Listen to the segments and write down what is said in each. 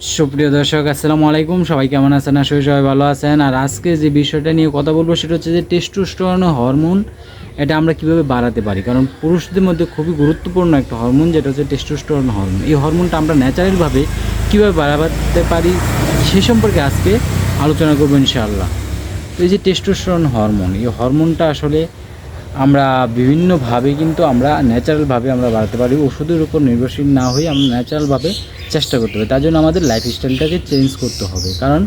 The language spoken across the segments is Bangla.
সুপ্রিয় দর্শক, আসসালামু আলাইকুম। সবাই কেমন আছেন? আসলে সবাই ভালো আছেন। আর আজকে যে বিষয়টা নিয়ে কথা বলব সেটা হচ্ছে যে টেস্টোস্টেরন হরমোন এটা আমরা কীভাবে বাড়াতে পারি? কারণ পুরুষদের মধ্যে খুবই গুরুত্বপূর্ণ একটা হরমোন যেটা হচ্ছে টেস্টোস্টেরন হরমোন এই হরমোনটা আমরা ন্যাচারালভাবে কীভাবে বাড়াতে পারি সে সম্পর্কে আজকে আলোচনা করব ইনশাআল্লাহ। এই যে টেস্টোস্টেরন হরমোন এই হরমোনটা আসলে আমরা বিভিন্নভাবে কিন্তু আমরা ন্যাচারালভাবে আমরা বাড়াতে পারি। ওষুধের উপর নির্ভরশীল না হয়ে আমরা ন্যাচারালভাবে চেষ্টা করতে হবে। তার জন্য আমাদের লাইফ স্টাইলটাকে চেঞ্জ করতে হবে। কারণ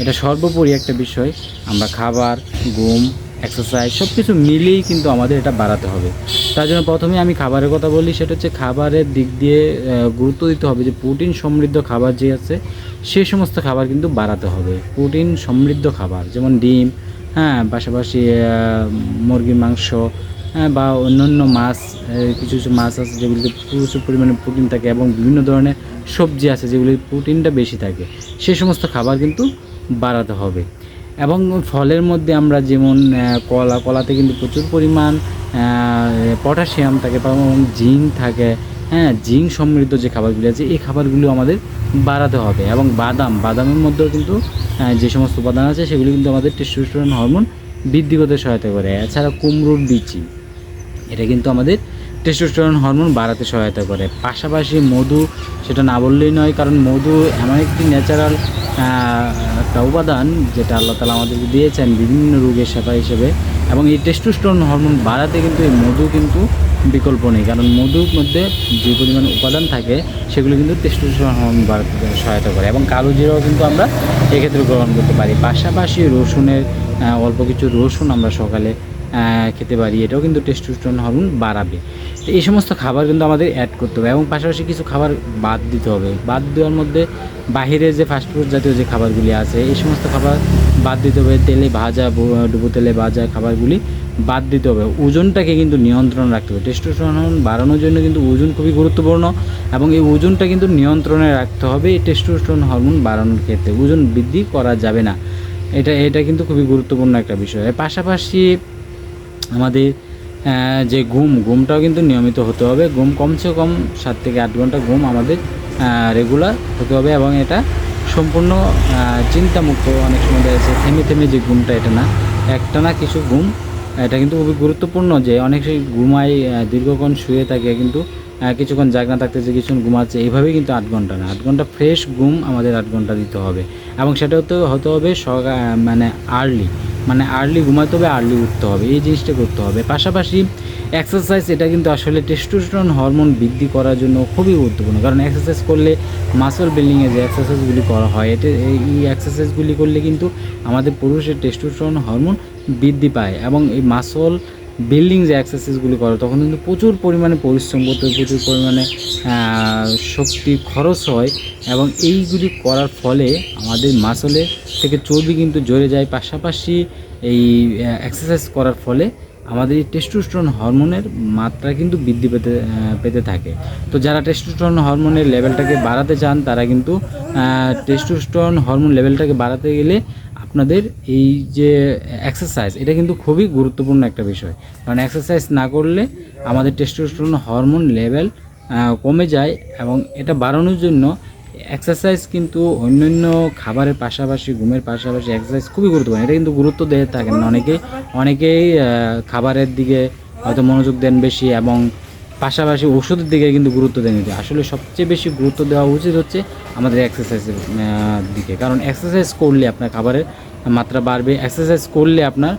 এটা সর্বোপরি একটা বিষয়। আমরা খাবার, ঘুম এক্সারসাইজ সব কিছু মিলিয়েই কিন্তু আমাদের এটা বাড়াতে হবে। তার জন্য প্রথমে আমি খাবারের কথা বলি। সেটা হচ্ছে খাবারের দিক দিয়ে গুরুত্ব দিতে হবে যে প্রোটিন সমৃদ্ধ খাবার যে আছে সেই সমস্ত খাবার কিন্তু বাড়াতে হবে। প্রোটিন সমৃদ্ধ খাবার, যেমন ডিম হ্যাঁ পাশাপাশি মুরগির মাংস হ্যাঁ বা অন্যান্য মাছ কিছু কিছু মাছ আছে যেগুলিতে প্রচুর পরিমাণে প্রোটিন থাকে এবং বিভিন্ন ধরনের সবজি আছে যেগুলি প্রোটিনটা বেশি থাকে। সে সমস্ত খাবার কিন্তু বাড়াতে হবে। এবং ফলের মধ্যে আমরা যেমন কলা, কলাতে কিন্তু প্রচুর পরিমাণ পটাশিয়াম থাকে এবং জিঙ্ক থাকে হ্যাঁ জিঙ্ক সমৃদ্ধ যে খাবারগুলি আছে, এই খাবারগুলো আমাদের বাড়াতে হবে এবং বাদাম, বাদামের মধ্যেও কিন্তু যে সমস্ত উপাদান আছে, সেগুলি কিন্তু আমাদের টেস্টোস্টেরন হরমোন বৃদ্ধি করতে সহায়তা করে। এছাড়া কুমড়োর বিচি, এটা কিন্তু আমাদের টেস্টোস্টেরন হরমোন বাড়াতে সহায়তা করে। পাশাপাশি মধু, সেটা না বললেই নয়, কারণ মধু এমন একটি ন্যাচারাল একটা উপাদান, যেটা আল্লাহ তালা আমাদেরকে দিয়েছেন বিভিন্ন রোগের সেবা হিসেবে। এবং এই টেস্টোস্টেরন হরমোন বাড়াতে কিন্তু এই মধু কিন্তু বিকল্প নেই। কারণ মধুর মধ্যে যে পরিমাণ উপাদান থাকে, সেগুলো কিন্তু টেস্টোস্টেরন হরমোন বাড়াতে সহায়তা করে। এবং কালো জিরাও কিন্তু আমরা এক্ষেত্রে গ্রহণ করতে পারি। পাশাপাশি রসুনের অল্প কিছু রসুন আমরা সকালে খেতে পারি। এটাও কিন্তু টেস্টোস্টেরন হরমোন বাড়াবে। তো এই সমস্ত খাবার কিন্তু আমাদের অ্যাড করতে হবে। এবং পাশাপাশি কিছু খাবার বাদ দিতে হবে। বাদ দেওয়ার মধ্যে বাহিরে যে ফাস্টফুড জাতীয় যে খাবারগুলি আছে, এই সমস্ত খাবার বাদ দিতে হবে, তেলে ভাজা ডুবো তেলে ভাজা খাবারগুলি বাদ দিতে হবে। ওজনটাকে কিন্তু নিয়ন্ত্রণ রাখতে হবে। টেস্টোস্টেরন বাড়ানোর জন্য কিন্তু ওজন খুবই গুরুত্বপূর্ণ এবং এই ওজনটা কিন্তু নিয়ন্ত্রণে রাখতে হবে এই টেস্টোস্টেরন হরমোন বাড়ানোর ক্ষেত্রে। ওজন বৃদ্ধি করা যাবে না। এটা এটা কিন্তু খুবই গুরুত্বপূর্ণ একটা বিষয়। পাশাপাশি আমাদের যে ঘুম, ঘুমটাও কিন্তু নিয়মিত হতে হবে। ঘুম কমসে কম সাত থেকে আট ঘণ্টা ঘুম আমাদের রেগুলার হতে হবে এবং এটা সম্পূর্ণ চিন্তামুক্ত অনেক সময় দেখা যাচ্ছে, থেমে থেমে যে ঘুমটা এটা না। একটা না কিছু ঘুম, এটা কিন্তু খুবই গুরুত্বপূর্ণ যে অনেক ঘুমায় দীর্ঘক্ষণ শুয়ে থাকে কিন্তু কিছুক্ষণ জাগনা থাকতেছে কিছুক্ষণ ঘুমাচ্ছে এইভাবেই কিন্তু আট ঘণ্টা না। আট ঘণ্টা ফ্রেশ ঘুম আমাদের আট ঘণ্টা দিতে হবে। এবং সেটা হতে হতে হবে সকাল মানে আর্লি মানে আর্লি ঘুমাতে হবে আর্লি উঠতে হবে, এই জিনিসটা করতে হবে। পাশাপাশি এক্সারসাইজ এটা কিন্তু আসলে টেস্টোস্টেরন হরমোন বৃদ্ধি করার জন্য খুবই গুরুত্বপূর্ণ। কারণ এক্সারসাইজ করলে মাসল বিল্ডিংয়ে যে এক্সারসাইজগুলি করা হয় এটা এই এক্সারসাইজগুলি করলে কিন্তু আমাদের পুরুষের টেস্টোস্টেরন হরমোন বৃদ্ধি পায় এবং এই মাসল বিল্ডিং যে এক্সারসাইজগুলি করো, তখন কিন্তু প্রচুর পরিমাণে পরিশ্রম করতে প্রচুর পরিমাণে শক্তি খরচ হয় এবং এইগুলি করার ফলে আমাদের মাসলে থেকে চর্বি কিন্তু জড়ে যায়। পাশাপাশি এই এক্সারসাইজ করার ফলে আমাদের এই টেস্টোস্টেরন হরমোনের মাত্রা কিন্তু বৃদ্ধি পেতে পেতে থাকে। তো যারা টেস্টোস্টেরন হরমোনের লেভেলটাকে বাড়াতে চান, তারা কিন্তু টেস্টোস্টেরন হরমোন লেভেলটাকে বাড়াতে গেলে আপনাদের এই যে এক্সারসাইজ এটা কিন্তু খুবই গুরুত্বপূর্ণ একটা বিষয়। কারণ এক্সারসাইজ না করলে আমাদের টেস্টোস্টেরন হরমোন লেভেল কমে যায় এবং এটা বাড়ানোর জন্য এক্সারসাইজ কিন্তু অন্যান্য খাবারের পাশাপাশি, ঘুমের পাশাপাশি এক্সারসাইজ খুবই গুরুত্বপূর্ণ। এটা কিন্তু গুরুত্ব দিয়ে থাকেন অনেকেই অনেকেই খাবারের দিকে হয়তো মনোযোগ দেন বেশি এবং পাশাপাশি ওষুধের দিকে কিন্তু গুরুত্ব দেন। আসলে সবচেয়ে বেশি গুরুত্ব দেওয়া উচিত হচ্ছে আমাদের এক্সারসাইজের দিকে। কারণ এক্সারসাইজ করলে আপনার খাবারের মাত্রা বাড়বে। এক্সারসাইজ করলে আপনার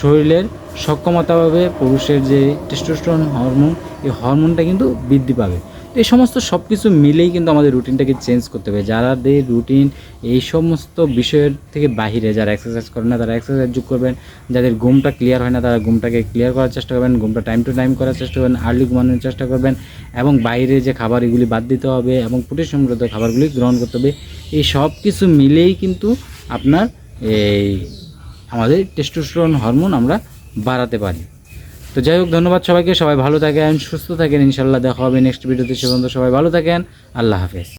শরীরের সক্ষমতা পাবে পুরুষের যে টেস্টোস্টেরন হরমোন এই হরমোনটা কিন্তু বৃদ্ধি পাবে। এই সমস্ত সব কিছু মিলেই কিন্তু আমাদের রুটিনটাকে চেঞ্জ করতে হবে। যারাদের রুটিন এই সমস্ত বিষয়ের থেকে বাহিরে যারা এক্সারসাইজ করেন না, তারা এক্সারসাইজ যোগ করবেন। যাদের ঘুমটা ক্লিয়ার হয় না, তারা ঘুমটাকে ক্লিয়ার করার চেষ্টা করবেন, ঘুমটা টাইম টু টাইম করার চেষ্টা করবেন আর্লি ঘুমানোর চেষ্টা করবেন এবং বাইরে যে খাবার এগুলি বাদ দিতে হবে এবং প্রোটিন সমৃদ্ধ খাবারগুলি গ্রহণ করতে হবে, এই সব কিছু মিলেই কিন্তু আপনার এই আমাদের টেস্টোস্টেরন হরমোন আমরা বাড়াতে পারি। তো যাই হোক, ধন্যবাদ সবাইকে, সবাই ভালো থাকেন, সুস্থ থাকেন, ইনশাল্লাহ দেখা হবে নেক্সট ভিডিওতে, সে পর্যন্ত সবাই ভালো থাকেন, আল্লাহ হাফেজ।